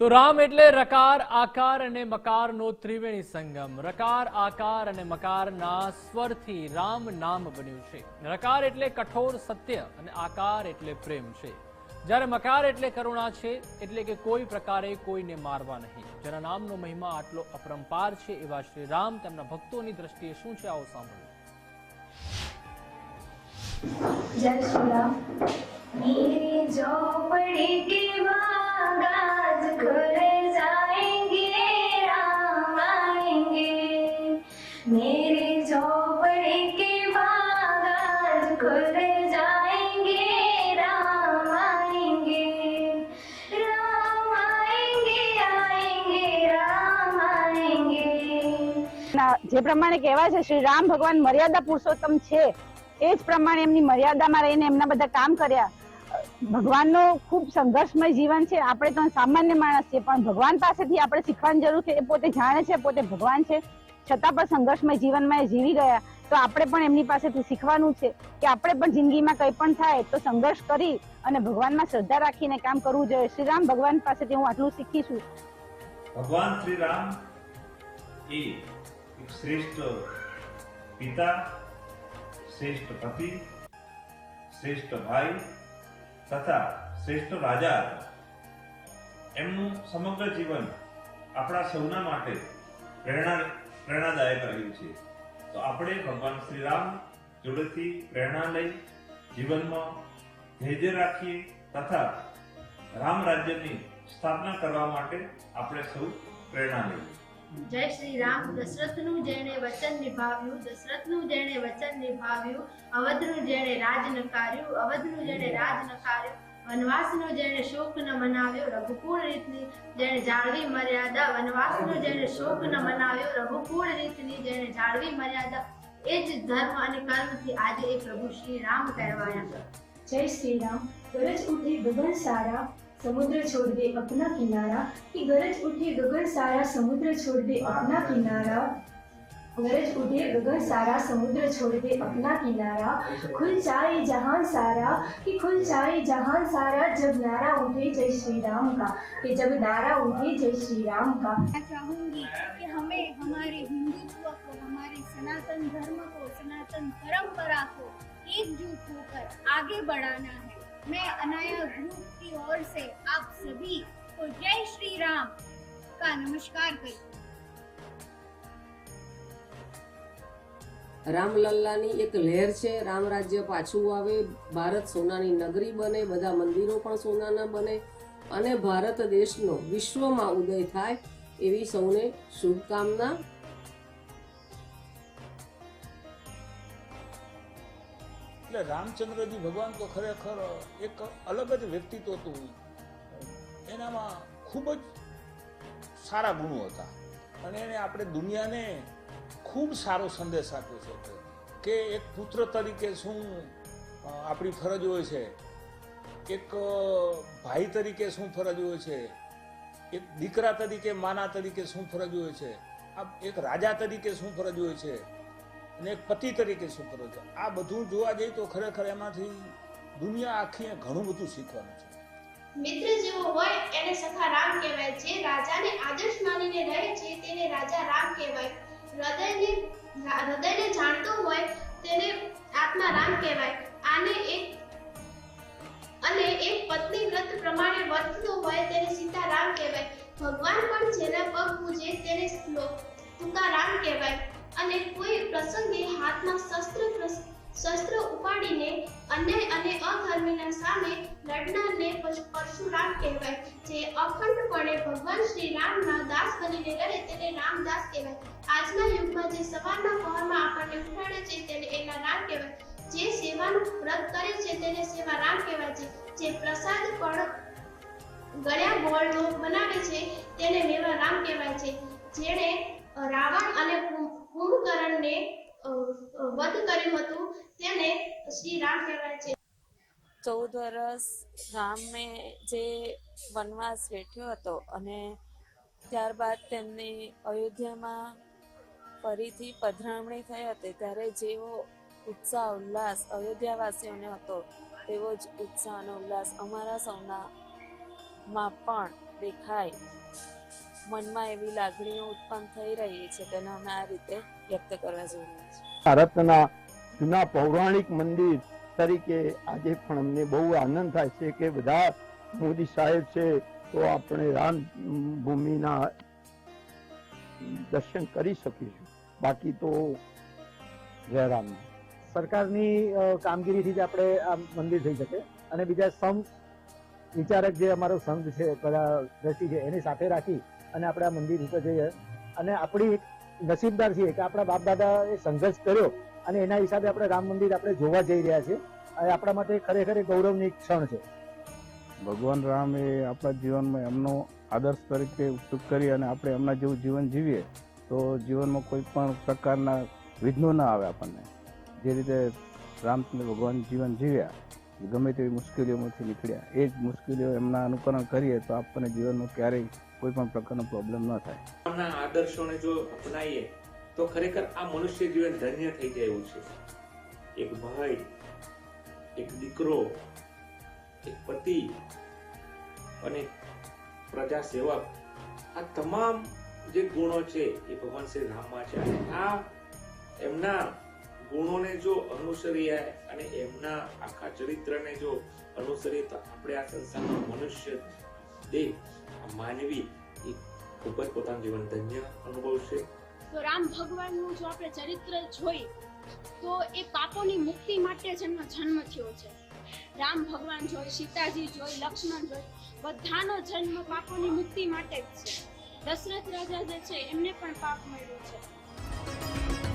તો રામ એટલે રકાર, આકાર અને મકારનો ત્રિવેણી સંગમ. રકાર, આકાર અને મકારના સ્વરથી રામ નામ બન્યું છે. રકાર એટલે કઠોર સત્ય અને આકાર એટલે પ્રેમ છે. જ્યારે મકાર એટલે કરુણા છે, એટલે કે કોઈ પ્રકારે કોઈને મારવા નહીં. જેના નામનો મહિમા આટલો અપરંપાર છે એવા શ્રી રામ તેમના ભક્તોની દ્રષ્ટિએ શું છે આવો સાંભળ્યું જય શ્રી રામ. જે પ્રમાણે કહેવાય છે, શ્રી રામ ભગવાન મર્યાદા પુરુષોત્તમ છે, એ જ પ્રમાણે એમની મર્યાદામાં રહીને એમના બધા કામ કર્યા. ભગવાનનો ખૂબ સંઘર્ષમય જીવન છે. આપણે તો સામાન્ય માણસ છીએ, પણ ભગવાન પાસેથી આપણે શીખવાની જરૂર છે, એ પોતે જાણે છે, પોતે ભગવાન છે. છતાં પણ સંઘર્ષમય જીવનમાં એ જીવી ગયા. તો આપણે પણ એમની પાસેથી શીખવાનું છે કે આપણે પણ જિંદગીમાં કંઈ પણ થાય તો સંઘર્ષ કરી અને ભગવાનમાં શ્રદ્ધા રાખીને કામ કરવું જોઈએ. શ્રી રામ ભગવાન પાસેથી હું આટલું શીખી છું. ભગવાન શ્રી રામ એ શ્રેષ્ઠ પિતા શ્રેષ્ઠ પતિ શ્રેષ્ઠ ભાઈ તથા શ્રેષ્ઠ રાજા એમનું સમગ્ર જીવન આપણા સૌના માટે પ્રેરણા, પ્રેરણાદાયક રહ્યું છે. તો આપણે ભગવાન શ્રી રામ જોડેથી પ્રેરણા લઈ જીવનમાં ધૈર્ય રાખીએ તથા રામ રાજ્યની સ્થાપના કરવા માટે આપણે સૌ પ્રેરણા લઈએ. જય શ્રી રામ. દશરથનું જેણે વચન નિભાવ્યું, દશરથનું જેણે વચન નિભાવ્યું, અવધનું જેણે રાજ નકાર્યું, અવધનું જેણે રાજ નકાર્યું, વનવાસનો જેણે શોક ન મનાવ્યો, રઘુકુળ રીતની જેણે જાળવી મર્યાદા, વનવાસનો જેણે શોક ન મનાવ્યો, રઘુકુળ રીતની જેણે જાળવી મર્યાદા. એ જ ધર્મ અને કર્મથી આજે એ પ્રભુ શ્રી રામ કહેવાયા. જય શ્રી રામ. ગરજ ઉઠી ભગવાન સારા समुद्र छोड़ दे अपना किनारा, कि गरज उठे गगन सारा समुद्र छोड़ दे अपना किनारा। गरज उठे गगन सारा समुद्र छोड़ दे अपना किनारा। खुल जाए जहान सारा, कि खुल जाए जहान सारा, जब नारा उठे जय श्री राम का, कि जब नारा उठे जय श्री राम का। मैं चाहूँगी कि हमें हमारे हिंदुत्व को, हमारे सनातन धर्म को, सनातन परंपरा को एकजुट होकर आगे बढ़ाना है। मैं अनाया ग्रुप की ओर से आप सभी को जय श्री राम का नमस्कार करती हूँ। રામલલ્લાની એક લહેર છે રામ રાજ્ય પાછું આવે ભારત સોનાની નગરી બને બધા મંદિરો પણ સોનાના બને અને ભારત દેશનો વિશ્વમાં ઉદય થાય એવી સૌને શુભકામના એટલે રામચંદ્રજી ભગવાન તો ખરેખર એક અલગ જ વ્યક્તિત્વ હતું. એનામાં ખૂબ જ સારા ગુણો હતા. અને એને આપણે દુનિયાને ખૂબ સારો સંદેશ આપ્યો છે. કે એક પુત્ર તરીકે શું આપણી ફરજ હોય છે. એક ભાઈ તરીકે શું ફરજ હોય છે. એક દીકરા તરીકે, માના તરીકે શું ફરજ હોય છે. આ એક રાજા તરીકે શું ફરજ હોય છે. અને એક પતિ તરીકે શું કરો છો. આ બધું જોવા જઈએ તો ખરેખર એમાંથી દુનિયા આખી ઘણું બધું શીખવાનું છે. મિત્ર જેવો હોય એને સખા રામ કહેવાય જે રાજાને આદર્શ માનીને રહે છે તેને રાજા રામ કહેવાય. હૃદયને હૃદયને જાણતો હોય તેને આત્મા રામ કહેવાય. આને એક અને એક પત્ની વ્રત પ્રમાણે વર્તતો હોય તેને સીતા રામ કહેવાય. ભગવાન પણ જેના પગ પૂજે તેને શ્લોક તુકારામ કહેવાય. અને કોઈ પ્રસંગે હાથમાં શસ્ત્ર શસ્ત્ર ઉપાડીને અન્યાય અને અધર્મીના સામે લડનારને પરશુરામ કહેવાય. જે અખંડપણે ભગવાન શ્રી રામના દાસ બનીને લડે તેને રામદાસ કહેવાય. આજના યુગમાં જે સવારના પહોરમાં આપણને ઉઠાડે છે તેને એના રામ કહેવાય. જે સેવાનું વ્રત કરે છે તેને સેવા રામ કહેવાય છે. જે પ્રસાદ પણ ગળ્યા ગોળનો બનાવે છે તેને મેવા રામ કહેવાય છે. જેણે રાવણ અને કુંભકર્ણને વધ કર્યું હતું. તેને શ્રી રામ કહેવાય છે. ચૌદ વર્ષ રામે જે વનવાસ વેઠ્યો હતો અને ત્યારબાદ તેમની અયોધ્યામાં ફરીથી પધરામણી થઈ હતી, ત્યારે જેવો ઉત્સાહ, ઉલ્લાસ અયોધ્યાવાસીઓને હતો, તેવો જ ઉત્સાહ અને ઉલ્લાસ અમારા સૌના માં પણ દેખાય. મનમાં એવી લાગણીઓ ઉત્પન્ન થઈ રહી છે તેને અમે આ રીતે વ્યક્ત કરવા જઈ રહ્યા છીએ. ભારતના જૂના પૌરાણિક મંદિર તરીકે આજે પણ અમને બહુ આનંદ થાય છે કે બધા મોદી સાહેબ છે તો આપણે રામ ભૂમિના દર્શન કરી શકીશું. બાકી તો જયરામ. સરકારની કામગીરીથી જ આપણે આ મંદિર થઈ શકે. અને બીજા સંત વિચારક જે અમારો સંઘ છે બધા દ્રષ્ટિ છે એની સાથે રાખી અને આપણે આ મંદિર ઉપર જઈએ. અને આપણી નસીબદાર છીએ કે આપણા બાપ દાદાએ સંઘર્ષ કર્યો અને એના હિસાબે આપણે રામ મંદિર આપણે જોવા જઈ રહ્યા છીએ. અને આપણા માટે ખરેખર ગૌરવની ક્ષણ છે. ભગવાન રામ એ આપણા જીવનમાં એમનો આદર્શ તરીકે ઉપયોગ કરી અને આપણે એમના જેવું જીવન જીવીએ, તો જીવનમાં કોઈ પણ પ્રકારના વિઘ્નો ના આવે આપણને. જે રીતે રામચંદ્ર ભગવાન જીવન જીવ્યા ગમે તેવી મુશ્કેલીઓમાંથી નીકળ્યા. એ જ મુશ્કેલીઓ એમના અનુકરણ કરીએ તો આપણને જીવનમાં ક્યારેય કોઈ પણ પ્રકારનો પ્રોબ્લેમ ન થાય. આદર્શોને જો અપનાવીએ તો ખરેખર આ મનુષ્ય જીવન ધન્ય થઈ જાય એવું છે. એક ભાઈ, એક દીકરો, એક પતિ અને પ્રજા સેવક, આ તમામ જે ગુણો છે એ ભગવાન શ્રી રામમાં છે. અને આ એમના ગુણોને જો અનુસરીએ અને એમના આખા ચરિત્રને જો અનુસરીએ તો આપણે આ સંસારમાં મનુષ્ય દેહ માનવી એ ખૂબ જ પોતાનું જીવન ધન્ય અનુભવશે. તો રામ ભગવાનનું જો આપણે ચરિત્ર જોઈ, તો એ પાપોની મુક્તિ માટે જ એમનો જન્મ થયો છે. રામ ભગવાન જોઈ, સીતાજી જોઈ, લક્ષ્મણ જોઈ, બધાનો જન્મ પાપોની મુક્તિ માટે જ છે. દશરથ રાજા જે છે, એમને પણ પાપ મળ્યું છે.